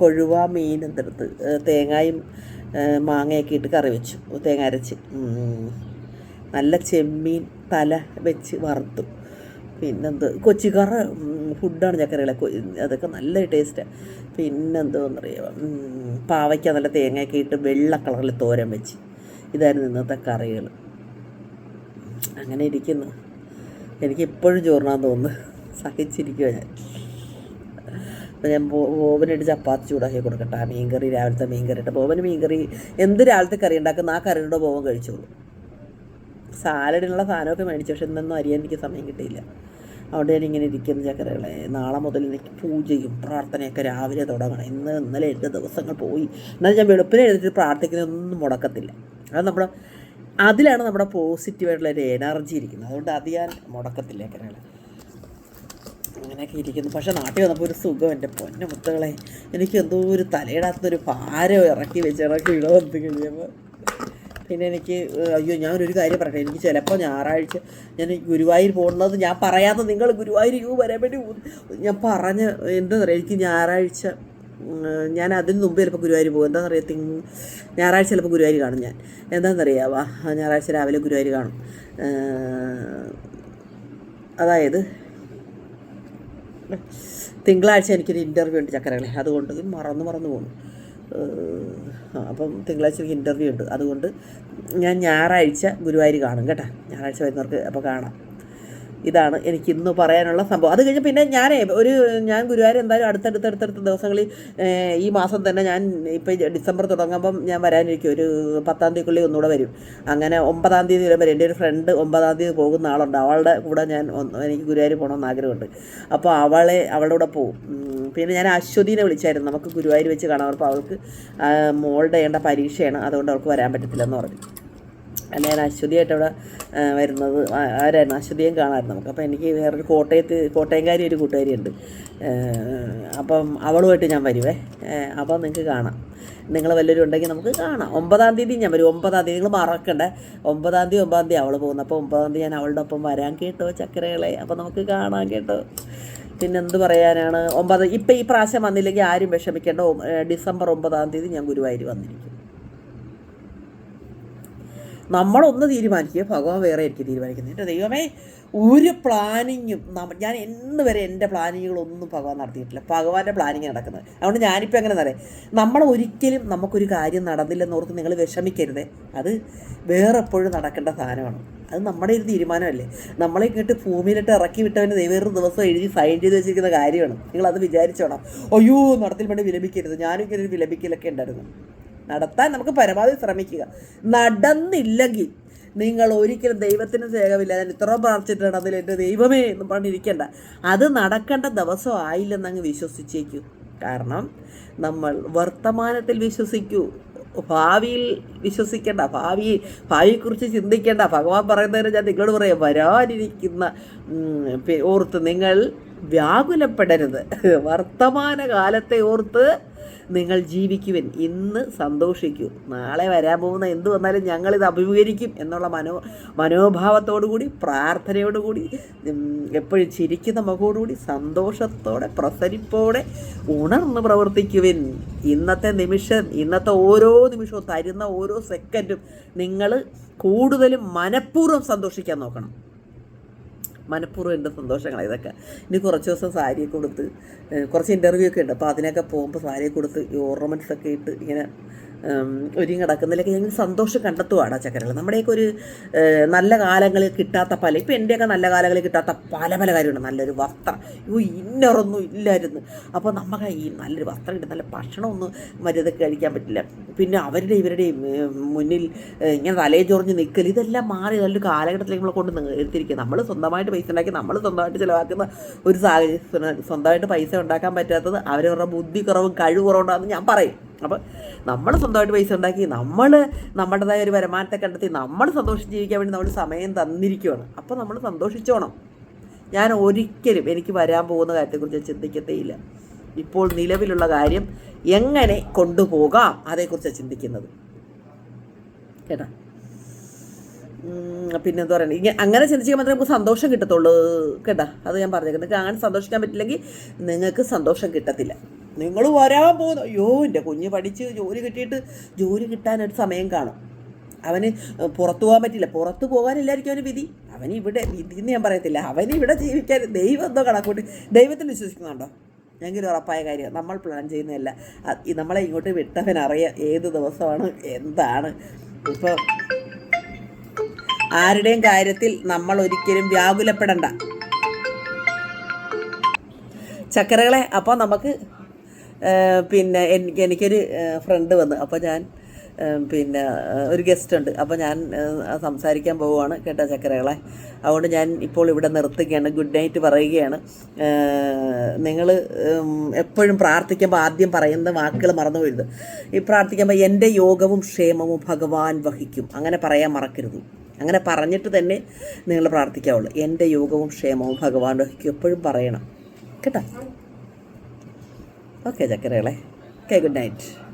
കൊഴുവ മീൻ എന്തെടുത്ത് തേങ്ങായും മാങ്ങയൊക്കെ ഇട്ട് കറി വെച്ചു. തേങ്ങ അരച്ച്. നല്ല ചെമ്മീൻ തല വെച്ച് വറുത്തു. പിന്നെന്ത് കൊച്ചിക്കറ ഫുഡാണ് ചക്കരകളെ. അതൊക്കെ നല്ല ടേസ്റ്റാണ് പിന്നെന്തോന്ന് അറിയാം പാവയ്ക്ക നല്ല തേങ്ങയൊക്കെ ഇട്ട് വെള്ള കളറിൽ തോരൻ വെച്ച്. ഇതായിരുന്നു ഇന്നത്തെ കറികൾ അങ്ങനെ ഇരിക്കുന്നു. എനിക്ക് ഇപ്പോഴും ചോറിനാന്ന് തോന്നുന്നു സഹിച്ചിരിക്കുക ഞാൻ. അപ്പം ഞാൻ ബോബനായിട്ട് ചപ്പാത്തി ചൂടാക്കി കൊടുക്കട്ടെ. ആ മീൻകറി രാവിലത്തെ മീൻകറി ഇട്ട്. ബോബന് മീൻകറി എന്ത് രാവിലത്തെ കറി ഉണ്ടാക്കുന്ന ആ കറിയുടെ ബോബൻ കഴിച്ചോളൂ. സാലഡിനുള്ള സാധനമൊക്കെ മേടിച്ചു പക്ഷെ ഇന്നൊന്നും അറിയാൻ എനിക്ക് സമയം കിട്ടിയില്ല. അവിടെ ഞാൻ ഇങ്ങനെ ഇരിക്കുന്ന ചക്കരകളെ. നാളെ മുതൽ എനിക്ക് പൂജയും പ്രാർത്ഥനയൊക്കെ രാവിലെ തുടങ്ങണം. ഇന്ന് ഇന്നലെ എന്റെ ദിവസങ്ങൾ പോയി. എന്നാൽ ഞാൻ വെളുപ്പിനെ എഴുതിയിട്ട് പ്രാർത്ഥിക്കുന്നതൊന്നും മുടക്കത്തില്ല. അത് നമ്മുടെ അതിലാണ് നമ്മുടെ പോസിറ്റീവായിട്ടുള്ള ഒരു എനർജി ഇരിക്കുന്നത്. അതുകൊണ്ട് അത് ഞാൻ മുടക്കത്തില്ല ചക്കരകളെ. അങ്ങനെയൊക്കെ ഇരിക്കുന്നു. പക്ഷെ നാട്ടിൽ വന്നപ്പോൾ ഒരു സുഖം എന്റെ പൊന്ന മുത്തുകളെ എനിക്ക് എന്തോ ഒരു തലയിടാത്തൊരു ഭാരം ഇറക്കി വെച്ച് ഇറക്കി ഇട വന്ന് കഴിഞ്ഞപ്പോൾ പിന്നെ എനിക്ക് അയ്യോ ഞാനൊരു കാര്യം പറയട്ടെ. എനിക്ക് ചിലപ്പോൾ ഞായറാഴ്ച ഞാൻ ഗുരുവായൂർ പോകുന്നത് ഞാൻ പറയാതെ നിങ്ങൾ ഗുരുവായൂർ യു വരാൻ വേണ്ടി ഞാൻ പറഞ്ഞ എന്താ പറയുക എനിക്ക് ഞായറാഴ്ച ഞാൻ അതിന് മുമ്പ് ചിലപ്പോൾ ഗുരുവായൂർ പോകും. എന്താണെന്ന് അറിയാം തിങ് ഞായറാഴ്ച ചിലപ്പോൾ ഗുരുവായൂർ കാണും ഞാൻ. എന്താണെന്നറിയാവാ ഞായറാഴ്ച രാവിലെ ഗുരുവായൂർ കാണും. അതായത് തിങ്കളാഴ്ച എനിക്കൊരു ഇന്റർവ്യൂ ഉണ്ട് ചക്കരകളെ. അതുകൊണ്ട് മറന്നു മറന്നു പോകുന്നു അപ്പം തിങ്കളാഴ്ച എനിക്ക് ഇന്റർവ്യൂ ഉണ്ട്. അതുകൊണ്ട് ഞാൻ ഞായറാഴ്ച ഗുരുവായൂർ കാണും കേട്ടോ. ഞായറാഴ്ച വരുന്നവർക്ക് അപ്പോൾ കാണാം. ഇതാണ് എനിക്ക് ഇന്ന് പറയാനുള്ള സംഭവം. അത് കഴിഞ്ഞ് പിന്നെ ഞാൻ ഒരു ഞാൻ ഗുരുവായൂർ എന്തായാലും അടുത്തടുത്ത അടുത്തടുത്ത ദിവസങ്ങളിൽ ഈ മാസം തന്നെ ഞാൻ ഇപ്പോൾ ഡിസംബർ തുടങ്ങുമ്പം ഞാൻ വരാനിരിക്കും. ഒരു പത്താം തീയതിക്കുള്ളിൽ ഒന്നുകൂടെ വരും. അങ്ങനെ ഒമ്പതാം തീയതി വരുമ്പോൾ വരും എന്റെ ഒരു ഫ്രണ്ട് ഒമ്പതാം തീയതി പോകുന്ന ആളുണ്ട്. അവളുടെ കൂടെ ഞാൻ എനിക്ക് ഗുരുവായൂർ പോകണമെന്ന് ആഗ്രഹമുണ്ട്. അപ്പോൾ അവളെ അവളുടെ കൂടെ പോകും പിന്നെ ഞാൻ അശ്വതിനെ വിളിച്ചായിരുന്നു. നമുക്ക് ഗുരുവായൂർ വെച്ച് കാണാൻ അപ്പോൾ അവൾക്ക് മോളുടെ ചെയ്യേണ്ട പരീക്ഷയാണ്. അതുകൊണ്ട് അവൾക്ക് വരാൻ പറ്റത്തില്ലെന്ന് പറഞ്ഞു. അല്ല ഞാൻ അശ്വതിയായിട്ട് അവിടെ വരുന്നത് ആരായിരുന്നു? അശ്വതിയും കാണാമായിരുന്നു നമുക്ക്. അപ്പോൾ എനിക്ക് വേറൊരു കോട്ടയത്ത് കോട്ടയംകാരി ഒരു കൂട്ടുകാരിയുണ്ട്. അപ്പം അവളുമായിട്ട് ഞാൻ വരുവേ. അപ്പം നിങ്ങൾക്ക് കാണാം. നിങ്ങൾ വല്ലവരും ഉണ്ടെങ്കിൽ നമുക്ക് കാണാം. ഒമ്പതാം തീയതി ഞാൻ വരും. ഒമ്പതാം തീയതി നിങ്ങൾ മറക്കണ്ടേ. ഒമ്പതാം തീയതി ഒമ്പതാം തീയതി അവൾ പോകുന്നത് അപ്പോൾ ഒമ്പതാം തീയതി ഞാൻ അവളുടെ ഒപ്പം വരാൻ കേട്ടോ ചക്കരകളെ. അപ്പോൾ നമുക്ക് കാണാൻ കേട്ടോ. പിന്നെ എന്ത് പറയാനാണ്? ഒമ്പത് ഇപ്പം ഈ പ്രാവശ്യം വന്നില്ലെങ്കിൽ ആരും വിഷമിക്കേണ്ട. ഡിസംബർ ഒമ്പതാം തീയതി ഞാൻ ഗുരുവായൂർ വന്നിരിക്കും. നമ്മളൊന്ന് തീരുമാനിക്കുക ഭഗവാൻ വേറെ എനിക്ക് തീരുമാനിക്കുന്നത് എന്റെ ദൈവമേ ഒരു പ്ലാനിങ്ങും ഞാൻ ഇന്ന് വരെ എന്റെ പ്ലാനിങ്ങുകളൊന്നും ഭഗവാൻ നടത്തിയിട്ടില്ല. ഭഗവാന്റെ പ്ലാനിങ് നടക്കുന്നത്. അതുകൊണ്ട് ഞാനിപ്പോൾ എങ്ങനെ പറയാം നമ്മൾ ഒരിക്കലും നമുക്കൊരു കാര്യം നടന്നില്ലെന്ന് ഓർത്ത് നിങ്ങൾ വിഷമിക്കരുത്. അത് വേറെ എപ്പോഴും നടക്കേണ്ട സാധനമാണ്. അത് നമ്മുടെ ഒരു തീരുമാനമല്ലേ. നമ്മളെ കേട്ട് ഭൂമിയിലിട്ട് ഇറക്കി വിട്ടവന് ദൈവം ദിവസം എഴുതി സൈൻ ചെയ്ത് വെച്ചിരിക്കുന്ന കാര്യമാണ്. നിങ്ങളത് വിചാരിച്ചോണം. അയ്യോ നടത്തിൽ വേണ്ടി വിലപിക്കരുത്. ഞാനും ഇങ്ങനെ ഒരു വിലപിക്കലൊക്കെ ഉണ്ടായിരുന്നു. നടത്താൻ നമുക്ക് പരമാവധി ശ്രമിക്കുക. നടന്നില്ലെങ്കിൽ നിങ്ങൾ ഒരിക്കലും ദൈവത്തിന് സേവമില്ല ഞാൻ ഇത്ര പ്രാർത്ഥിച്ചിട്ടാണ് അതിൽ എന്റെ ദൈവമേ എന്ന് പറഞ്ഞിരിക്കേണ്ട. അത് നടക്കേണ്ട ദിവസം ആയില്ലെന്ന് അങ്ങ് വിശ്വസിച്ചേക്കൂ. കാരണം നമ്മൾ വർത്തമാനത്തിൽ വിശ്വസിക്കൂ. ഭാവിയിൽ വിശ്വസിക്കേണ്ട ഭാവി ഭാവിയെക്കുറിച്ച് ചിന്തിക്കേണ്ട. ഭഗവാൻ പറയുന്നതിന് ഞാൻ നിങ്ങളോട് പറയാം വരാനിരിക്കുന്ന ഓർത്ത് നിങ്ങൾ വ്യാകുലപ്പെടരുത്. വർത്തമാനകാലത്തെ ഓർത്ത് നിങ്ങൾ ജീവിക്കുവിൻ. ഇന്ന് സന്തോഷിക്കൂ. നാളെ വരാൻ പോകുന്ന എന്ത് വന്നാലും ഞങ്ങളിത് അഭിമുഖീകരിക്കും എന്നുള്ള മനോ മനോഭാവത്തോടുകൂടി പ്രാർത്ഥനയോടുകൂടി എപ്പോഴും ചിരിക്കുന്ന മുഖോടുകൂടി സന്തോഷത്തോടെ പ്രസരിപ്പോടെ ഉണർന്ന് പ്രവർത്തിക്കുവിൻ. ഇന്നത്തെ നിമിഷം ഇന്നത്തെ ഓരോ നിമിഷവും തരുന്ന ഓരോ സെക്കൻഡും നിങ്ങൾ കൂടുതലും മനഃപൂർവം സന്തോഷിക്കാൻ നോക്കണം. മനഃപൂർവം എന്റെ സന്തോഷങ്ങളാണ് ഇതൊക്കെ ഇനി കുറച്ച് ദിവസം സാരിയെ കൊടുത്ത് കുറച്ച് ഇന്റർവ്യൂ ഒക്കെ ഉണ്ട്. അപ്പോൾ അതിനൊക്കെ പോകുമ്പോൾ സാരിയെ കൊടുത്ത് ഈ ഓർണമെന്റ്സ് ഒക്കെ ഇട്ട് ഇങ്ങനെ ഒരുങ്ങി കിടക്കുന്നതിലൊക്കെ ഞങ്ങൾ സന്തോഷം കണ്ടെത്തുവാണ് ചക്കരകൾ നമ്മുടെയൊക്കെ ഒരു നല്ല കാലങ്ങളിൽ കിട്ടാത്ത പല ഇപ്പം എന്റെയൊക്കെ നല്ല കാലങ്ങളിൽ കിട്ടാത്ത പല പല കാര്യമുണ്ട്. നല്ലൊരു വസ്ത്രം. ഇപ്പോൾ ഇന്നറൊന്നും ഇല്ലായിരുന്നു. അപ്പോൾ നമുക്ക് ഈ നല്ലൊരു വസ്ത്രം കിട്ടും നല്ല ഭക്ഷണമൊന്നും മര്യാദയ്ക്ക് കഴിക്കാൻ പറ്റില്ല. പിന്നെ അവരുടെ ഇവരുടെയും മുന്നിൽ ഇങ്ങനെ തലേ ചൊറിഞ്ഞ് നിൽക്കൽ ഇതെല്ലാം മാറി നല്ലൊരു കാലഘട്ടത്തിലേക്ക് നമ്മളെ കൊണ്ട് നിർത്തിയിരിക്കുക നമ്മൾ സ്വന്തമായിട്ട് പൈസ ഉണ്ടാക്കി നമ്മൾ സ്വന്തമായിട്ട് ചിലവാക്കുന്ന ഒരു സാഹചര്യം സ്വന്തമായിട്ട് പൈസ ഉണ്ടാക്കാൻ പറ്റാത്തത് അവരവരുടെ ബുദ്ധി കുറവും കഴിവ് കുറവുണ്ടാകുമെന്ന് ഞാൻ പറയും. അപ്പോൾ നമ്മൾ സ്വന്തമായിട്ട് പൈസ ഉണ്ടാക്കി നമ്മൾ നമ്മുടേതായ ഒരു വരുമാനത്തെ കണ്ടെത്തി നമ്മൾ സന്തോഷിച്ച് ജീവിക്കാൻ വേണ്ടി നമ്മൾ സമയം തന്നിരിക്കുകയാണ് അപ്പോൾ നമ്മൾ സന്തോഷിച്ചോണം. ഞാൻ ഒരിക്കലും എനിക്ക് വരാൻ പോകുന്ന കാര്യത്തെക്കുറിച്ച് ചിന്തിക്കത്തേയില്ല. ഇപ്പോൾ നിലവിലുള്ള കാര്യം എങ്ങനെ കൊണ്ടുപോകാം അതേക്കുറിച്ചാണ് ചിന്തിക്കുന്നത്. കേട്ടാ? ഉം, പിന്നെന്താ പറയുക ഇങ്ങനെ അങ്ങനെ ചിന്തിച്ചാൽ മാത്രമേ നമുക്ക് സന്തോഷം കിട്ടത്തുള്ളൂ കേട്ടാ? അത് ഞാൻ പറഞ്ഞേക്കുന്നത്. നിങ്ങൾക്ക് അങ്ങനെ സന്തോഷിക്കാൻ പറ്റില്ലെങ്കിൽ നിങ്ങൾക്ക് സന്തോഷം കിട്ടത്തില്ല. നിങ്ങൾ വരാൻ പോകുന്നു അയ്യോ എന്റെ കുഞ്ഞ് പഠിച്ച് ജോലി കിട്ടിയിട്ട് ജോലി കിട്ടാനൊരു സമയം കാണും. അവന് പുറത്തു പോകാൻ പറ്റില്ല. പുറത്തു പോകാനില്ലായിരിക്കും അവന് വിധി. അവനിവിടെ വിധി എന്ന് ഞാൻ പറയത്തില്ല. അവന് ഇവിടെ ജീവിക്കാൻ ദൈവം എന്തോ കണക്കൂട്ടി ദൈവത്തിൽ വിശ്വസിക്കുന്നുണ്ടോ? ഞങ്ങൾക്ക് ഉറപ്പായ കാര്യം നമ്മൾ പ്ലാൻ ചെയ്യുന്നതല്ല. നമ്മളെ ഇങ്ങോട്ട് വിട്ടവനറിയാം ഏത് ദിവസമാണ് എന്താണ്. ഇപ്പോൾ ആരുടെയും കാര്യത്തിൽ നമ്മൾ ഒരിക്കലും വ്യാകുലപ്പെടണ്ട. ചക്കരകളെ അപ്പോൾ നമുക്ക് പിന്നെ എനിക്ക് എനിക്കൊരു ഫ്രണ്ട് വന്നു. അപ്പോൾ ഞാൻ പിന്നെ ഒരു ഗസ്റ്റ് ഉണ്ട്. അപ്പോൾ ഞാൻ സംസാരിക്കാൻ പോവുകയാണ് കേട്ടോ ചക്കരകളെ. അതുകൊണ്ട് ഞാൻ ഇപ്പോൾ ഇവിടെ നിർത്തുകയാണ്. ഗുഡ് നൈറ്റ് പറയുകയാണ്. നിങ്ങൾ എപ്പോഴും പ്രാർത്ഥിക്കുമ്പോൾ ആദ്യം പറയുന്ന വാക്കുകൾ മറന്നു പോയത് ഈ പ്രാർത്ഥിക്കുമ്പോൾ എന്റെ യോഗവും ക്ഷേമവും ഭഗവാൻ വഹിക്കും. അങ്ങനെ പറയാൻ മറക്കരുത്. അങ്ങനെ പറഞ്ഞിട്ട് തന്നെ നിങ്ങൾ പ്രാർത്ഥിക്കാവുള്ളൂ. എന്റെ യോഗവും ക്ഷേമവും ഭഗവാൻ എപ്പോഴും പറയണം. കേട്ടോ? ഓക്കെ ചക്കരകളെ. Okay good night